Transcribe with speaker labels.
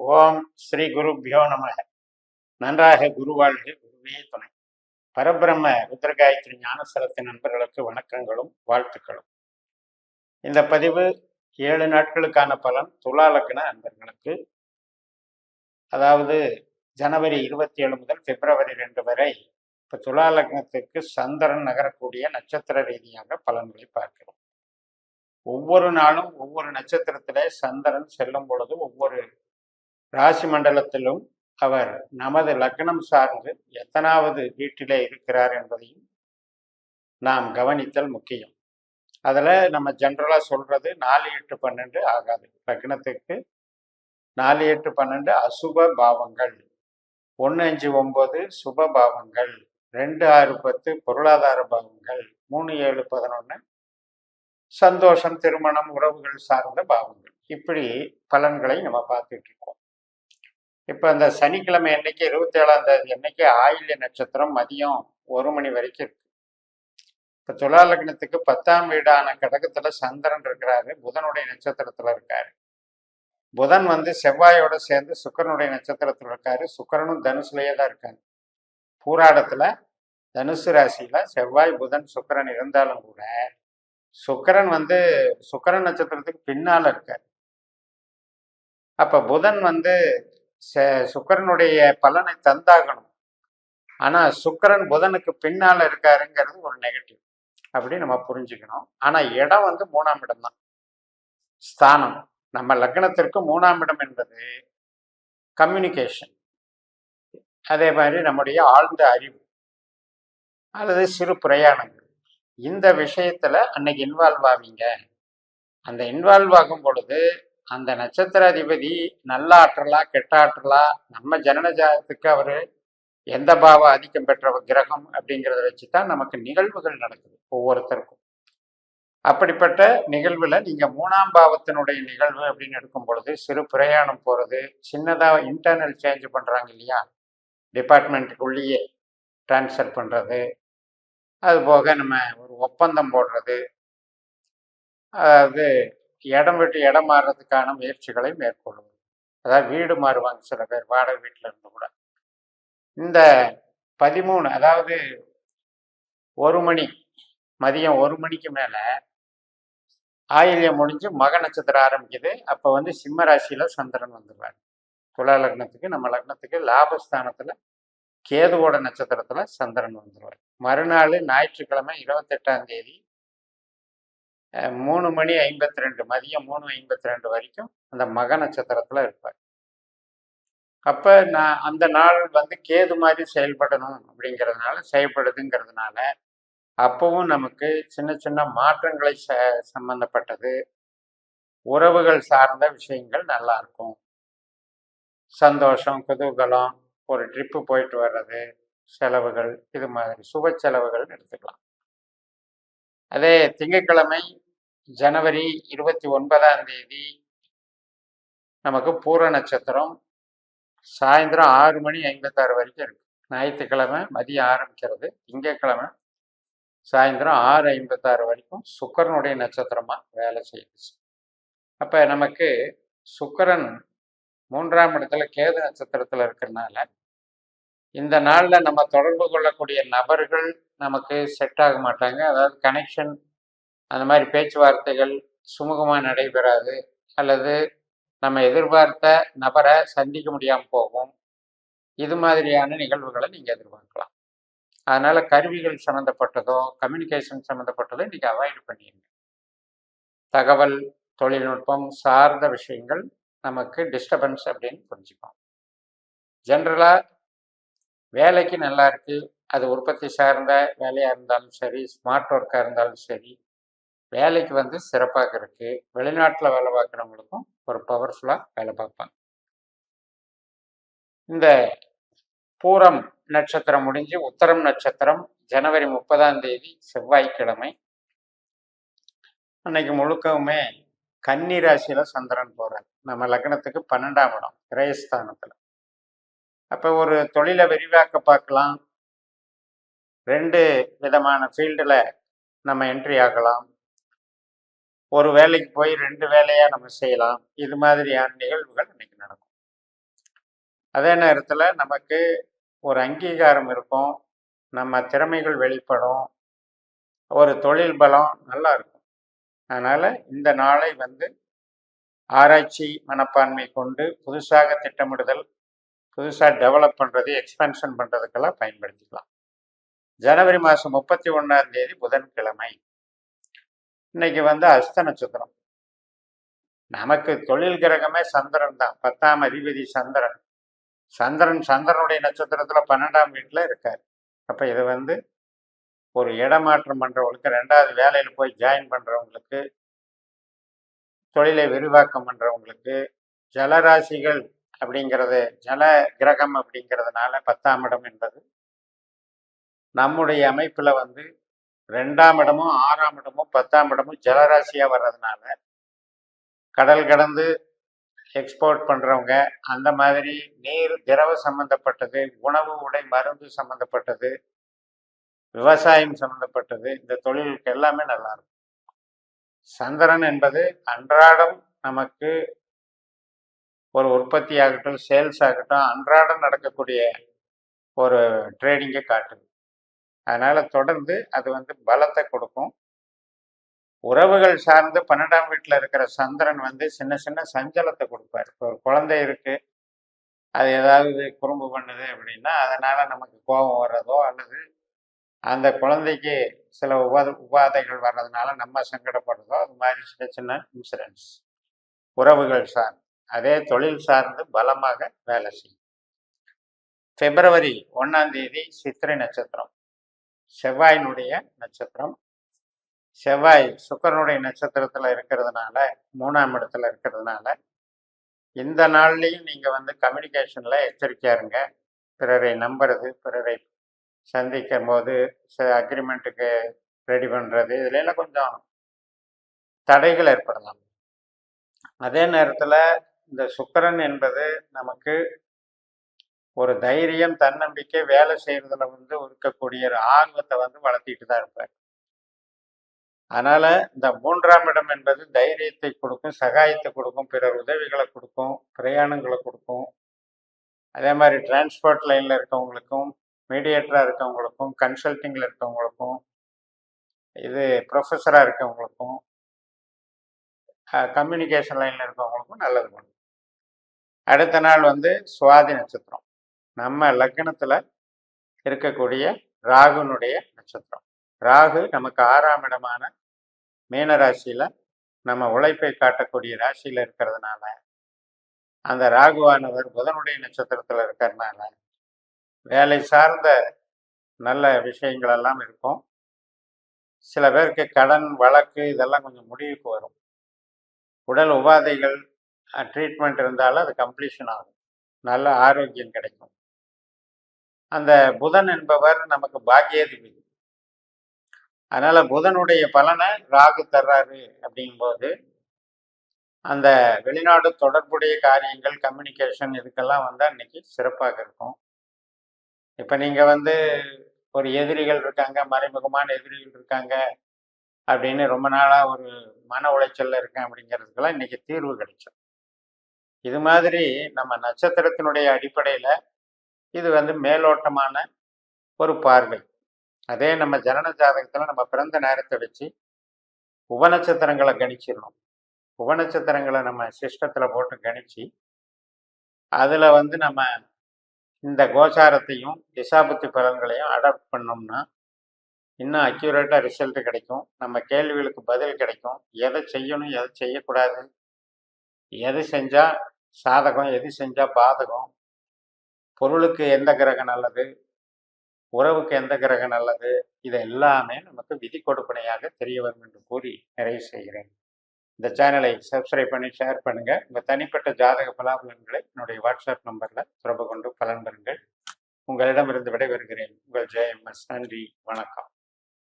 Speaker 1: ஓம் ஸ்ரீ குருபியோ நம நன்றாக குருவாழ்க குருவே துணை. பரபிரம்ம ருத்ரகாயத்ரி ஞானசரத்தின் நண்பர்களுக்கு வணக்கங்களும் வாழ்த்துக்களும். இந்த பதிவு ஏழு நாட்களுக்கான பலன் துலா லக்ன அதாவது ஜனவரி இருபத்தி ஏழு முதல் பிப்ரவரி ரெண்டு வரை இப்போ துலா லக்னத்திற்கு சந்திரன் நகரக்கூடிய நட்சத்திர ரீதியாக பலன்களை பார்க்கிறோம். ஒவ்வொரு நாளும் ஒவ்வொரு நட்சத்திரத்திலே சந்திரன் செல்லும் பொழுது ஒவ்வொரு ராசி மண்டலத்திலும் அவர் நமது லக்னம் சார்ந்து எத்தனாவது வீட்டிலே இருக்கிறார் என்பதையும் நாம் கவனித்தல் முக்கியம். அதில் நம்ம ஜென்ரலாக சொல்றது நாலு எட்டு பன்னெண்டு ஆகாது. லக்னத்துக்கு நாலு எட்டு பன்னெண்டு அசுப பாவங்கள். ஒன்று அஞ்சு ஒம்பது சுப பாவங்கள். ரெண்டு ஆறு பத்து பொருளாதார பாவங்கள். மூணு ஏழு பதினொன்று சந்தோஷம் திருமணம் உறவுகள் சார்ந்த பாவங்கள். இப்படி பலன்களை நம்ம பார்த்துட்டு இருக்கோம். இப்போ அந்த சனிக்கிழமை அன்னைக்கு இருபத்தி ஏழாம் தேதி அன்னைக்கு ஆயில்ய நட்சத்திரம் மதியம் ஒரு மணி வரைக்கும் இருக்கு. இப்போ துலா லக்னத்துக்கு பத்தாம் வீடான கடகத்தில் சந்திரன் இருக்கிறாரு புதனுடைய நட்சத்திரத்தில் இருக்காரு. புதன் வந்து செவ்வாயோட சேர்ந்து சுக்கரனுடைய நட்சத்திரத்தில் இருக்காரு சுக்கரனும் தனுசுலயே தான் இருக்காரு. பூராடத்தில் தனுசு ராசியில செவ்வாய் புதன் சுக்கரன் இருந்தாலும் கூட சுக்கரன் வந்து சுக்கரன் நட்சத்திரத்துக்கு பின்னால் இருக்கார். அப்போ புதன் வந்து சுக்கரனுடைய பலனை தந்தாகணும். ஆனா சுக்கரன் புதனுக்கு பின்னால் இருக்காருங்கிறது ஒரு நெகட்டிவ் அப்படி நம்ம புரிஞ்சுக்கணும். ஆனா இடம் வந்து மூணாம் இடம் தான். ஸ்தானம். நம்ம லக்னத்திற்கு மூணாம் இடம் என்பது கம்யூனிகேஷன் அதே மாதிரி நம்முடைய ஆழ்ந்த அறிவு அல்லது சிறு பிரயாணங்கள். இந்த விஷயத்துல அன்னைக்கு இன்வால்வ் ஆவீங்க. அந்த இன்வால்வ் ஆகும் பொழுது அந்த நட்சத்திர அதிபதி நல்ல ஆற்றலா கெட்ட ஆற்றலா நம்ம ஜனன ஜாதத்துக்கு எந்த பாவ ஆதிக்கம் பெற்ற கிரகம் அப்படிங்கிறத வச்சு தான் நமக்கு நிகழ்வுகள் நடக்குது ஒவ்வொருத்தருக்கும். அப்படிப்பட்ட நிகழ்வில் நீங்கள் மூணாம் பாவத்தினுடைய நிகழ்வு அப்படின்னு எடுக்கும் பொழுது சிறு பிரயாணம் போகிறது சின்னதாக இன்டர்னல் சேஞ்ச் பண்ணுறாங்க இல்லையா? டிபார்ட்மெண்ட்டுக்குள்ளேயே டிரான்ஸ்ஃபர் பண்ணுறது அது போக நம்ம ஒரு ஒப்பந்தம் போடுறது அதாவது இடம் விட்டு இடம் மாறுறதுக்கான முயற்சிகளை மேற்கொள்ளுவோம் அதாவது வீடு மாறுவாங்க சில பேர் வாடகை வீட்டில் இருந்து கூட. இந்த பதிமூணு அதாவது ஒரு மணி மதியம் ஒரு மணிக்கு மேலே ஆயில்யம் முடிஞ்சு மக நட்சத்திரம் ஆரம்பிக்குது. அப்போ வந்து சிம்ம ராசியில் சந்திரன் வந்துடுவார் துலா லக்னத்துக்கு நம்ம லக்னத்துக்கு லாபஸ்தானத்தில் கேதுவோட நட்சத்திரத்தில் சந்திரன் வந்துடுவார் மறுநாள் ஞாயிற்றுக்கிழமை இருபத்தெட்டாம் தேதி மூணு மணி ஐம்பத்தி ரெண்டு மதியம் மூணு ஐம்பத்தி ரெண்டு வரைக்கும் அந்த மக நட்சத்திரத்தில் இருப்பார். அப்போ நான் அந்த நாள் வந்து கேது மாதிரி செயல்படணும் அப்படிங்கிறதுனால செயல்படுதுங்கிறதுனால அப்பவும் நமக்கு சின்ன சின்ன மாற்றங்களை ச சம்மந்தப்பட்டது உறவுகள் சார்ந்த விஷயங்கள் நல்லா இருக்கும். சந்தோஷம் குதூகலம் ஒரு ட்ரிப்பு போயிட்டு வர்றது செலவுகள் இது மாதிரி சுப செலவுகள் எடுத்துக்கலாம். அதே திங்கட்கிழமை ஜனவரி இருபத்தி ஒன்பதாம் தேதி நமக்கு பூர நட்சத்திரம் சாயந்தரம் ஆறு மணி ஐம்பத்தாறு வரைக்கும் இருக்கு. ஞாயிற்றுக்கிழமை மதியம் ஆரம்பிக்கிறது. திங்கக்கிழமை சாயந்தரம் ஆறு ஐம்பத்தாறு வரைக்கும் சுக்கரனுடைய நட்சத்திரமாக வேலை செய்யுது. அப்போ நமக்கு சுக்கரன் மூன்றாம் இடத்துல கேது நட்சத்திரத்தில் இருக்கிறனால இந்த நாளில் நம்ம தொடர்பு கொள்ளக்கூடிய நபர்கள் நமக்கு செட் ஆக மாட்டாங்க. அதாவது கனெக்ஷன் அந்த மாதிரி பேச்சுவார்த்தைகள் சுமூகமாக நடைபெறாது அல்லது நம்ம எதிர்பார்த்த நபரை சந்திக்க முடியாமல் போகும். இது மாதிரியான நிகழ்வுகளை நீங்கள் எதிர்பார்க்கலாம். அதனால் கருவிகள் சம்மந்தப்பட்டதோ கம்யூனிகேஷன் சம்மந்தப்பட்டதோ இன்றைக்கி அவாய்ட் பண்ணிடுங்க தகவல் தொழில்நுட்பம் சார்ந்த விஷயங்கள் நமக்கு டிஸ்டர்பன்ஸ் அப்படின்னு புரிஞ்சுக்கும். ஜென்ரலாக வேலைக்கு நல்லா இருக்குது அது உற்பத்தி சார்ந்த வேலையாக இருந்தாலும் சரி ஸ்மார்ட் ஒர்க்காக இருந்தாலும் சரி வேலைக்கு வந்து சிறப்பாக இருக்கு. வெளிநாட்டில் வேலை பார்க்குறவங்களுக்கும் ஒரு பவர்ஃபுல்லாக வேலை பார்ப்பாங்க. இந்த பூரம் நட்சத்திரம் முடிஞ்சு உத்தரம் நட்சத்திரம் ஜனவரி முப்பதாம் தேதி செவ்வாய்க்கிழமை அன்னைக்கு முழுக்கவுமே கன்னி ராசியில சந்திரன் போறார். நம்ம லக்னத்துக்கு பன்னெண்டாம் இடம் கிரயஸ்தானத்துல அப்போ ஒரு தொழிலை விரிவாக்க பார்க்கலாம். ரெண்டு விதமான ஃபீல்டில் நம்ம என்ட்ரி ஆகலாம். ஒரு வேலைக்கு போய் ரெண்டு வேலையாக நம்ம செய்யலாம். இது மாதிரியான நிகழ்வுகள் இன்னைக்கு நடக்கும். அதே நேரத்தில் நமக்கு ஒரு அங்கீகாரம் இருக்கும். நம்ம திறமைகள் வெளிப்படும். ஒரு தொழில் பலம் நல்லா இருக்கும். அதனால் இந்த நாளை வந்து ஆராய்ச்சி மனப்பான்மை கொண்டு புதுசாக திட்டமிடுதல் புதுசாக டெவலப் பண்ணுறது எக்ஸ்பென்ஷன் பண்ணுறதுக்கெல்லாம் பயன்படுத்திக்கலாம். ஜனவரி மாதம் முப்பத்தி ஒன்றாம் தேதி புதன்கிழமை. இன்னைக்கு வந்து அஸ்த நட்சத்திரம் நமக்கு தொழில் கிரகமே சந்திரன் தான். பத்தாம் அதிபதி சந்திரன். சந்திரன் சந்திரனுடைய நட்சத்திரத்தில் பன்னெண்டாம் வீட்டில் இருக்கார். அப்போ இது வந்து ஒரு இடமாற்றம் பண்ணுறவங்களுக்கு ரெண்டாவது வேலையில் போய் ஜாயின் பண்ணுறவங்களுக்கு தொழிலை விரிவாக்கம் பண்ணுறவங்களுக்கு ஜலராசிகள் அப்படிங்கிறது ஜல கிரகம் அப்படிங்கிறதுனால பத்தாம் இடம் என்பது நம்முடைய அமைப்பில் வந்து ரெண்டாம் இடமும் ஆறாம் இடமும் பத்தாம் இடமும் ஜலராசியாக வர்றதுனால கடல் கடந்து எக்ஸ்போர்ட் பண்ணுறவங்க அந்த மாதிரி நீர் திரவ சம்மந்தப்பட்டது உணவு உடை மருந்து சம்மந்தப்பட்டது விவசாயம் சம்மந்தப்பட்டது இந்த தொழிலுக்கு எல்லாமே நல்லா இருக்கும். சந்திரன் என்பது அன்றாடம் நமக்கு ஒரு உற்பத்தி ஆகட்டும் சேல்ஸ் ஆகட்டும் அன்றாடம் நடக்கக்கூடிய ஒரு ட்ரேடிங்கை காட்டுது. அதனால் தொடர்ந்து அது வந்து பலத்தை கொடுக்கும். உறவுகள் சார்ந்து பன்னெண்டாம் வீட்டில் இருக்கிற சந்திரன் வந்து சின்ன சின்ன சஞ்சலத்தை கொடுப்பார். இப்போ ஒரு குழந்தை இருக்கு. அது ஏதாவது குறும்பு பண்ணுது அப்படின்னா அதனால நமக்கு கோபம் வர்றதோ அல்லது அந்த குழந்தைக்கு சில உபாத உபாதைகள் வர்றதுனால நம்ம சங்கடப்படுறதோ அது மாதிரி சின்ன சின்ன இன்சூரன்ஸ் உறவுகள் சார்ந்து அதே தொழில் சார்ந்து பலமாக வேலை செய்யும். பிப்ரவரி ஒன்றாம் தேதி சித்திரை நட்சத்திரம். செவ்வாயினுடைய நட்சத்திரம். செவ்வாய் சுக்கரனுடைய நட்சத்திரத்தில் இருக்கிறதுனால மூணாம் இடத்துல இருக்கிறதுனால இந்த நாள்லையும் நீங்கள் வந்து கம்யூனிகேஷனில் எச்சரிக்கையாக இருங்க. பிறரை நம்புறது பிறரை சந்திக்கும் போது அக்ரிமெண்ட்டுக்கு ரெடி பண்ணுறது இதுலாம் கொஞ்சம் தடைகள் ஏற்படலாம். அதே நேரத்தில் இந்த சுக்கரன் என்பது நமக்கு ஒரு தைரியம் தன்னம்பிக்கை வேலை செய்யறதுல வந்து இருக்கக்கூடிய ஒரு ஆர்வத்தை வந்து வளர்த்திட்டு தான் இருப்பார். அதனால இந்த மூன்றாம் இடம் என்பது தைரியத்தை கொடுக்கும் சகாயத்தை கொடுக்கும் பிறர் உதவிகளை கொடுக்கும் பிரயாணங்களை கொடுக்கும். அதே மாதிரி டிரான்ஸ்போர்ட் லைனில் இருக்கவங்களுக்கும் மீடியேட்டராக இருக்கவங்களுக்கும் கன்சல்டிங்கில் இருக்கவங்களுக்கும் இது ப்ரொஃபஸராக இருக்கவங்களுக்கும் கம்யூனிகேஷன் லைனில் இருக்கவங்களுக்கும் நல்லது பண்ணும். அடுத்த நாள் வந்து சுவாதி நட்சத்திரம். நம்ம லக்னத்தில் இருக்கக்கூடிய ராகுனுடைய நட்சத்திரம். ராகு நமக்கு ஆறாம் இடமான மீன ராசியில் நம்ம உழைப்பை காட்டக்கூடிய ராசியில் இருக்கிறதுனால அந்த ராகுவானவர் புதனுடைய நட்சத்திரத்தில் இருக்கிறதுனால வேலை சார்ந்த நல்ல விஷயங்கள் எல்லாம் இருக்கும். சில பேருக்கு கடன் வழக்கு இதெல்லாம் கொஞ்சம் முடிவுக்கு வரும். உடல் உபாதைகள் ட்ரீட்மெண்ட் இருந்தாலும் அது கம்ப்ளீஷன் ஆகும். நல்ல ஆரோக்கியம் கிடைக்கும். அந்த புதன் என்பவர் நமக்கு பாக்கியாதிபதி. அதனால புதனுடைய பலனை ராகு தர்றாரு அப்படிங்கும்போது அந்த வெளிநாடு தொடர்புடைய காரியங்கள் கம்யூனிகேஷன் இதுக்கெல்லாம் வந்து அன்னைக்கு சிறப்பாக இருக்கும். இப்போ நீங்கள் வந்து ஒரு எதிரிகள் இருக்காங்க மறைமுகமான எதிரிகள் இருக்காங்க அப்படின்னு ரொம்ப நாளாக ஒரு மன உளைச்சல்ல இருக்கேன் அப்படிங்கிறதுக்கெல்லாம் இன்னைக்கு தீர்வு கிடைச்சோம் இது மாதிரி நம்ம நட்சத்திரத்தினுடைய அடிப்படையில் இது வந்து மேலோட்டமான ஒரு பார்வை. அதே நம்ம ஜனன ஜாதகத்தில் நம்ம பிறந்த நேரத்தை வச்சு உபநட்சத்திரங்களை கணிச்சிடணும். உபநட்சத்திரங்களை நம்ம சிஸ்டத்தில் போட்டு கணிச்சு அதில் வந்து நம்ம இந்த கோச்சாரத்தையும் திசாபுத்தி பலன்களையும் அடாப்ட் பண்ணோம்னா இன்னும் அக்யூரேட்டாக ரிசல்ட் கிடைக்கும். நம்ம கேள்விகளுக்கு பதில் கிடைக்கும். எதை செய்யணும் எதை செய்யக்கூடாது எது செஞ்சால் சாதகம் எது செஞ்சால் பாதகம் பொருளுக்கு எந்த கிரகம் நல்லது? உறவுக்கு எந்த கிரகம் நல்லது? இது எல்லாமே நமக்கு விதி கொடுப்பனையாக தெரிய வரும் என்று கூறி நிறைவு செய்கிறேன். இந்த சேனலை சப்ஸ்கிரைப் பண்ணி ஷேர் பண்ணுங்கள் உங்கள் தனிப்பட்ட ஜாதக பலாபலன்களை என்னுடைய வாட்ஸ்அப் நம்பரில் தொடர்பு கொண்டு பலன் பெறுங்கள். உங்களிடமிருந்து விடைபெறுகிறேன். உங்கள் ஜெயம்எஸ். நன்றி. வணக்கம்.